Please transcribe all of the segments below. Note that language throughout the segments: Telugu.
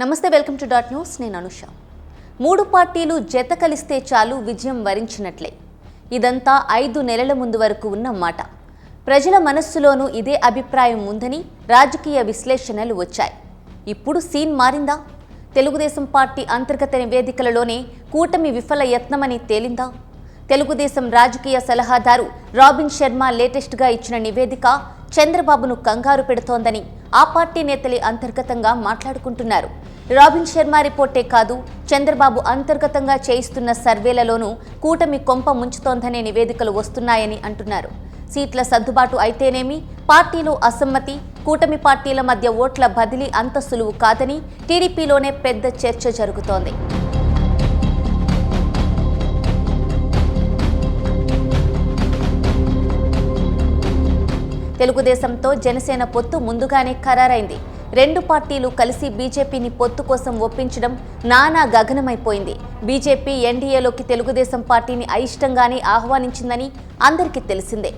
నమస్తే వెల్కమ్ టు డాట్ న్యూస్. నేను అనుష. మూడు పార్టీలు జత కలిస్తే చాలు విజయం వరించినట్లే. ఇదంతా ఐదు నెలల ముందు వరకు ఉన్న మాట. ప్రజల మనస్సులోనూ ఇదే అభిప్రాయం ఉందని రాజకీయ విశ్లేషణలు వచ్చాయి. ఇప్పుడు సీన్ మారిందా? తెలుగుదేశం పార్టీ అంతర్గత నివేదికలలోనే కూటమి విఫల యత్నమని తేలిందా? తెలుగుదేశం రాజకీయ సలహాదారు రాబిన్ శర్మ లేటెస్ట్గా ఇచ్చిన నివేదిక చంద్రబాబును కంగారు పెడుతోందని ఆ పార్టీ నేతలే అంతర్గతంగా మాట్లాడుకుంటున్నారు. రాబిన్ శర్మ రిపోర్టే కాదు చంద్రబాబు అంతర్గతంగా చేయిస్తున్న సర్వేలలోనూ కూటమి కొంప ముంచుతోందనే నివేదికలు వస్తున్నాయని అంటున్నారు. సీట్ల సర్దుబాటు అయితేనేమి పార్టీలో అసమ్మతి కూటమి పార్టీల మధ్య ఓట్ల బదిలీ అంత సులువు కాదని టీడీపీలోనే పెద్ద చర్చ జరుగుతోంది. తెలుగుదేశంతో జనసేన పొత్తు ముందుగానే ఖరారైంది. రెండు పార్టీలు కలిసి బీజేపీని పొత్తు కోసం ఒప్పించడం నానా గగనమైపోయింది. బీజేపీ ఎన్డీఏలోకి తెలుగుదేశం పార్టీని అయిష్టంగానే ఆహ్వానించిందని అందరికీ తెలిసిందే.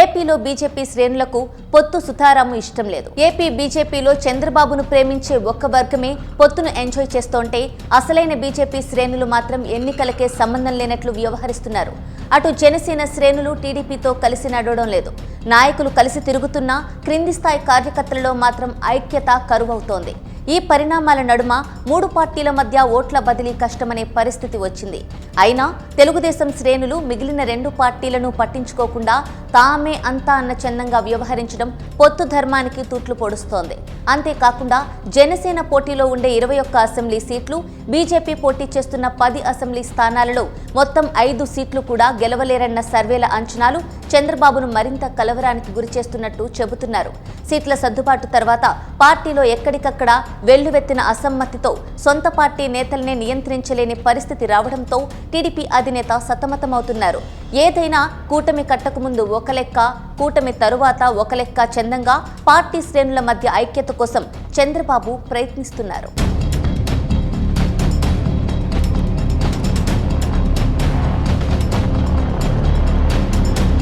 ఏపీలో బీజేపీ శ్రేణులకు పొత్తు సుతారాము ఇష్టం లేదు. ఏపీ బీజేపీలో చంద్రబాబును ప్రేమించే ఒక్క వర్గమే పొత్తును ఎంజాయ్ చేస్తోంటే అసలైన బీజేపీ శ్రేణులు మాత్రం ఎన్నికలకే సంబంధం లేనట్లు వ్యవహరిస్తున్నారు. అటు జనసేన శ్రేణులు టీడీపీతో కలిసి నడవడం లేదు. నాయకులు కలిసి తిరుగుతున్నా క్రింది స్థాయి కార్యకర్తలలో మాత్రం ఐక్యత కరువవుతోంది. ఈ పరిణామాల నడుమ మూడు పార్టీల మధ్య ఓట్ల బదిలీ కష్టమనే పరిస్థితి వచ్చింది. అయినా తెలుగుదేశం శ్రేణులు మిగిలిన రెండు పార్టీలను పట్టించుకోకుండా తామే అంతా అన్న చందంగా వ్యవహరించడం పొత్తు ధర్మానికి తూట్లు పొడుస్తోంది. అంతేకాకుండా జనసేన పోటీలో ఉండే ఇరవై ఒక్క అసెంబ్లీ సీట్లు బీజేపీ పోటీ చేస్తున్న పది అసెంబ్లీ స్థానాలలో మొత్తం ఐదు సీట్లు కూడా గెలవలేరన్న సర్వేల అంచనాలు చంద్రబాబును మరింత కలవరానికి గురిచేస్తున్నట్టు చెబుతున్నారు. సీట్ల సర్దుబాటు తర్వాత పార్టీలో ఎక్కడికక్కడ వెల్లువెత్తిన అసమ్మతితో సొంత పార్టీ నేతల్నే నియంత్రించలేని పరిస్థితి రావడంతో టీడీపీ అధినేత సతమతమవుతున్నారు. ఏదైనా కూటమి కట్టకముందు ఒక లెక్క కూటమి తరువాత ఒక లెక్క చందంగా పార్టీ శ్రేణుల మధ్య ఐక్యత కోసం చంద్రబాబు ప్రయత్నిస్తున్నారు.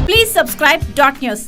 Please subscribe dot news